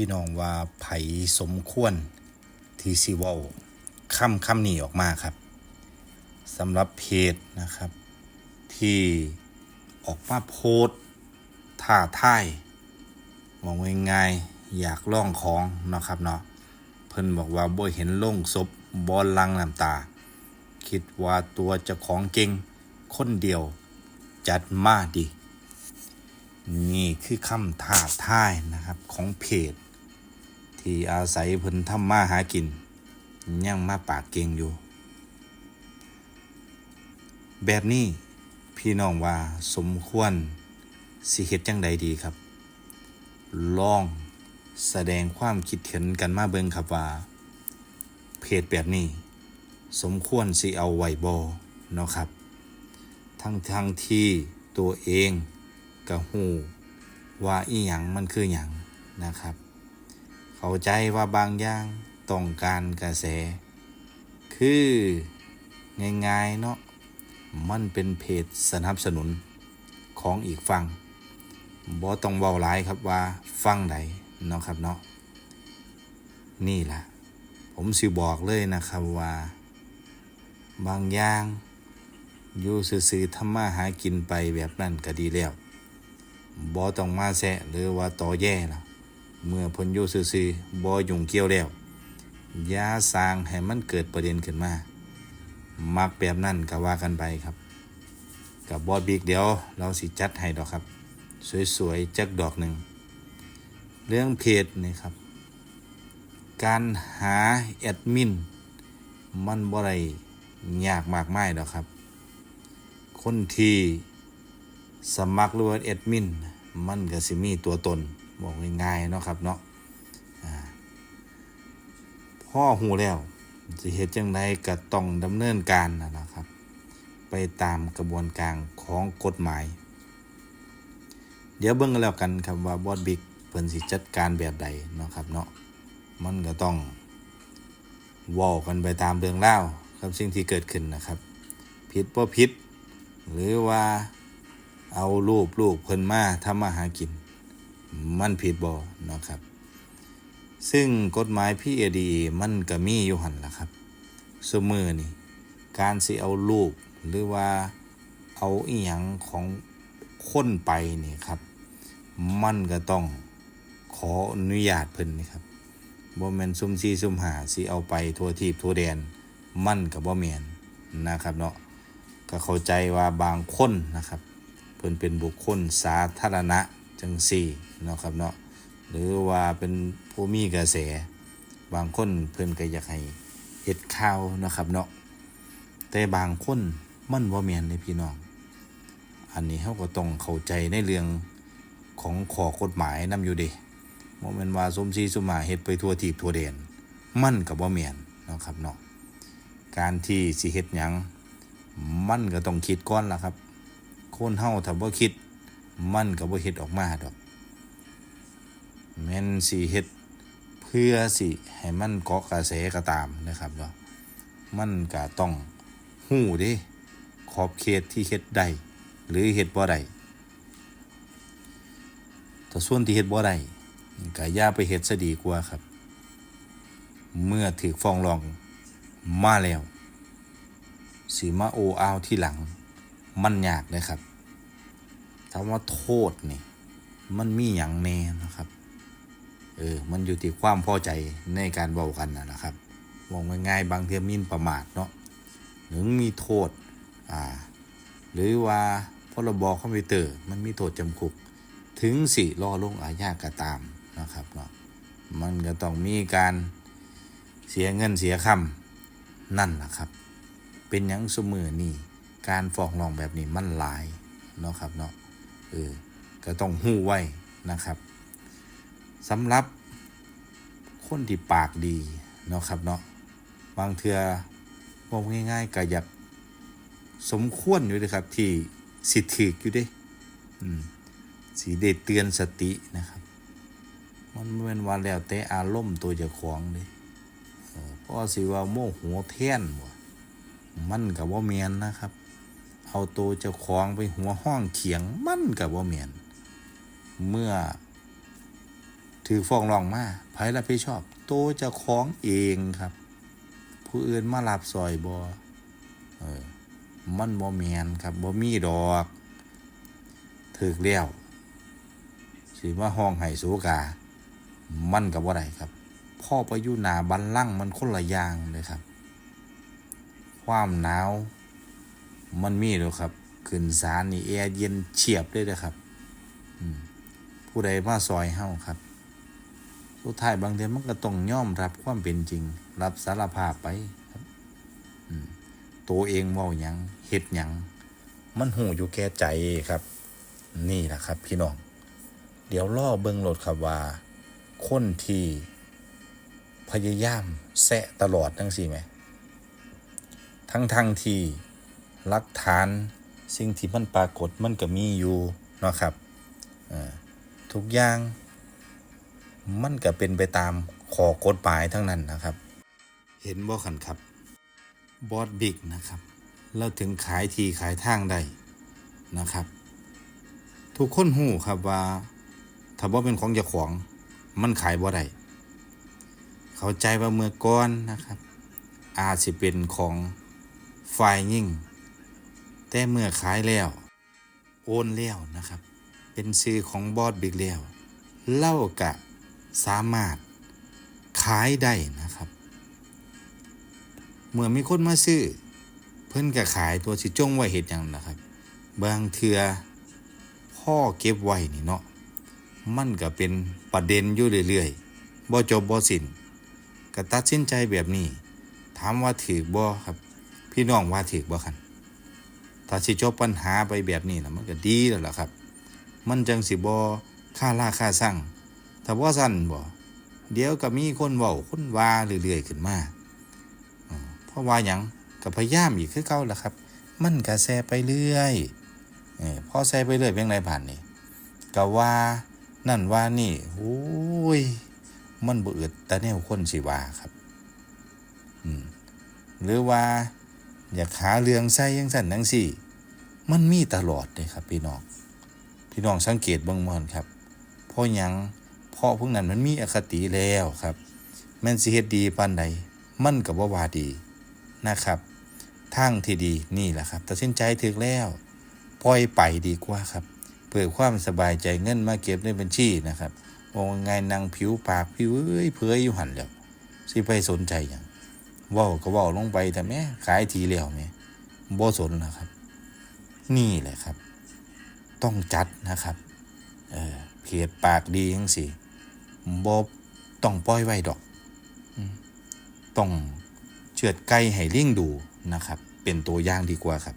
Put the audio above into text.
พี่น้องว่าไผสมควรที่สิว้าคำคำนี้ออกมาครับสำหรับเพจนะครับ ที่ออกมาโพสท่าท่ายมองง่ายๆอยากล่องของเนาะครับเนาะเพิ่นบอกว่าบ่เห็นโล่งศพบอลลังน้ำตา คิดว่าตัวเจ้าของเก่งคนเดียวจัดมาดีนี่คือคำท้าทายนะครับของเพจ ที่อาศัยเพิ่นทำมาหากินยังมาปากเก่งอยู่ แบบนี้พี่น้องว่าสมควรสิเฮ็ดจังใดดีครับ ลองแสดงความคิดเห็นกันมาเบิ่งครับว่า เพจแบบนี้ สมควรสิเอาไว้บ่เนาะครับ ทั้งทั้งที่ตัวเองก็หูว่าอีหยังมันคือหยังนะครับ เข้าใจว่าบางอย่างต้องการกระแส คือง่ายๆเนาะมันเป็นเพจสนับสนุนของอีกฝั่งบ่ต้องเว้าหลายครับว่าฟังใดเนาะครับเนาะนี่ล่ะ ผมสิบอกเลยนะครับว่า บางอย่างอยู่ซื่อๆทำมาหากินไปแบบนั้นก็ดีแล้วบ่ต้องมาแซะหรือว่าต่อแย่แล้ว เมื่อพ้นอยู่ซื่อๆบ่ยุ่งเกี่ยวแล้วยาสร้างให้มันเกิดประเด็นขึ้นมา มักแบบนั้นก็ว่ากันไปครับ กับบอดบิ๊กเดี๋ยวเราสิจัดให้ดอกครับ สวยๆจักดอกหนึ่ง เรื่องเพจนี่ครับ การหาแอดมินมันบ่ได้ยากมากมายดอกครับ คนที่สมัครหรือว่าแอดมินมันก็สิมีตัวตน บอกง่ายๆเนาะครับเนาะพ่อหูแล้วสิเหตุจังไดก็ต้องดำเนินการนะครับ ไปตามกระบวนการของกฎหมาย เดี๋ยวเบิ่งกันแล้วกันครับว่าบอดบิ๊กเพิ่นสิจัดการแบบใดเนาะครับเนาะมันก็ต้องว้ากันไปตามเรื่องเล่าครับสิ่งที่เกิดขึ้นนะครับผิดบ่ผิดหรือว่าเอารูปลูกเพิ่นมาทำมาหากิน มันผิดบ่เนาะครับ ซึ่งกฎหมาย PAD มันก็มีอยู่หันล่ะครับสมือนี่การสิเอารูปหรือว่าเอาอีหยังของคนไปนี่ครับ มันก็ต้องขออนุญาตเพิ่นนี่ครับบ่แมนซุ่มซีซุ่มหาสิเอาไปทั่วทีบทั่วแดน มันก็บ่แมนนะครับเนาะก็เข้าใจว่าบางคนนะครับ เพิ่นเป็นบุคคลสาธารณะ จังซี่เนาะครับเนาะหรือว่าเป็นผู้มีกระแส บางคนเพิ่นก็อยากให้เฮ็ดข่าวนะครับเนาะแต่บางคนมันบ่แม่นเด้พี่น้อง อันนี้เขาก็ต้องเข้าใจในเรื่องของขอกฎหมายนำอยู่เด้บ่แม่นว่าสมซีสุมาเฮ็ดไปทั่วทีบทั่วแดนมันก็บ่แม่นเนาะครับเนาะการที่สิเฮ็ดหยัง มันก็ต้องคิดก่อนล่ะครับ คนเฮาถ้าบ่คิด มันก็บ่เฮ็ดออกมาดอกแม่นสิเฮ็ดเพื่อสิให้มันเกาะกระแสก็ตามนะครับเนาะมันก็ต้องฮู้เด้ขอบเขตที่เฮ็ดได้หรือเฮ็ดบ่ได้ถ้าส่วนที่เฮ็ดบ่ได้ก็อย่าไปเฮ็ดซะดีกว่าครับ เมื่อถูกฟ้องร้องมาแล้วสิมาโออาวที่หลังมันยากเลยครับามว่าโทษนี่ มันมีอย่างแน่นะครับ เออ มันอยู่ที่ความพอใจในการเบากันนะนะครับมองง่ายๆบางเทียมินประมาทเนาะหรือมีโทษ อ่า หรือว่าพรบคอมพิวเตอร์ มันมีโทษจำคุก ถึงสิล่อลงอาญาก็ตามนะครับเนาะมันก็ต้องมีการเสียเงินเสียคำนั่นแหละครับ เป็นหยังสมือนี่การฟ้องร้องแบบนี้มันหลายเนาะครับเนาะ เออก็ต้องหู้ไว้นะครับสำหรับคนที่ปากดีเนาะครับเนาะบางเทือบอกง่าย ๆก็อยากสมควรอยู่เลยครับ ที่สิถืออยู่ด้อืมสีเดเตือนสตินะครับ มันบ่เป็นว่าแล้วแต่อารมณ์ตัวเจ้าของเด้เออเพราะสิว่าโมโหแท่นบ่มันกับว่าเมียนนะครับ เอาตัวเจ้าของไปหัวห้องเขียงมั่นกับว่าเมียน เมื่อ ถือฟ้องร้องมาไผรับผิดชอบโตวเจ้าของเองครับ ผู้อื่นมารับซอยบอเออมันบ่แมนครับบ่มีดอกถึกแล้วสิว่าห้องไห้สูกา มันกับว่าไรครับพ่อไปอยู่หนาบันลั่งมันคนละอย่างเลยครับ ความหนาว มันมีเลยครับ ขึ้นศาลนี่แอร์เย็นเฉียบเลยนะครับผู้ใดมาซอยเฮาครับ สุดท้ายบางเทีมันก็ต้องยอมรับความเป็นจริง รับสารภาพไปครับตัวเองเว่าหยังเฮ็ดหยัง มันหูอยู่แก่ใจครับ นี่แหละครับ พี่น้อง เดี๋ยวล่อเบิ่งโหลดครับว่าคนที่พยายามแซะตลอดทั้งสี่ไหม ทั้งทั้งที่ หลักฐาน สิ่งที่มันปรากฏมันก็มีอยู่เนาะครับทุกอย่างมันก็เป็นไปตามขอกฎหมายทั้งนั้นนะครับ เห็นบ่ขันครับบอสบิ๊กนะครับเราถึงขายทีขายทางได้นะครับ ทุกคนหูครับว่าถ้าว่าเป็นของเจ้าของมันขายบ่ได้เข้าใจว่าเมื่อก่อนนะครับ อาจสิเป็นของฝ่ายยิ่ง แต่เมื่อขายแล้ว โอนแล้วนะครับ เป็นซื้อของบอสบิ๊กแล้วเล่ากะสามารถขายได้นะครับ เมื่อมีคนมาซื้อ เพิ่นก็ขายตัวสิจงไว้เห็ดหยังนะครับ บางเทือพ่อเก็บไว้นี่เนาะมันก็เป็นประเด็นอยู่เรื่อยๆบ่จบบ่สิ้นก็ตัดสินใจแบบนี้ ถามว่าถือบ่ครับ พี่น้องว่าถือบ่คัน ถ้าสิจบปัญหาไปแบบนี้นะมันก็ดีแล้วล่ะครับ มันจังสิบ่ค่าล่าค่าสั่งถ้าบ่าสั่นบ่เดี๋ยวก็มีคนเว้าคนว่าเรื่อยๆขึ้นมาเพราะว่าหยังกับพยายามอีกคือเก่าแหละครับ มันก็แซ่ไปเรื่อยเออพอแซ่ไปเรื่อยเป็นไงผ่านนี่ก็ว่านั่นว่านี่โอ้ยมันบ่อึดแต่แนวคนสิว่าครับ อืมหรือว่า อยากหาเรื่องใส่ยังสั่นนังสี่ มันมีตลอดเลยครับพี่น้องพี่น้องสังเกตบางมอนครับเพราะยังเพราะพวกนั้นมันมีอคติแล้วครับแม่นสิเฮ็ดดีปานใดมันก็บ่ว่าดีนะครับทางที่ดีนี่แหละครับตัดสินใจถึกแล้วปล่อยไปดีกว่าครับเพื่อความสบายใจเงินมาเก็บในบัญชีนะครับว่าไงนางผิวปากผิวเอ้ยเพื่อยู่หันแล้วสิไปสนใจอย่าง ว้าก็ว้าลงไปแต่แม่ขายทีแล้วแม่บ่สนนะครับ นี่แหละครับ ต้องจัดนะครับ เออเพจปากดียังสิบ่ต้องปล่อยไว้ดอกต้องเชือดไก่ให้ลิงดูนะครับ เป็นตัวอย่างดีกว่าครับ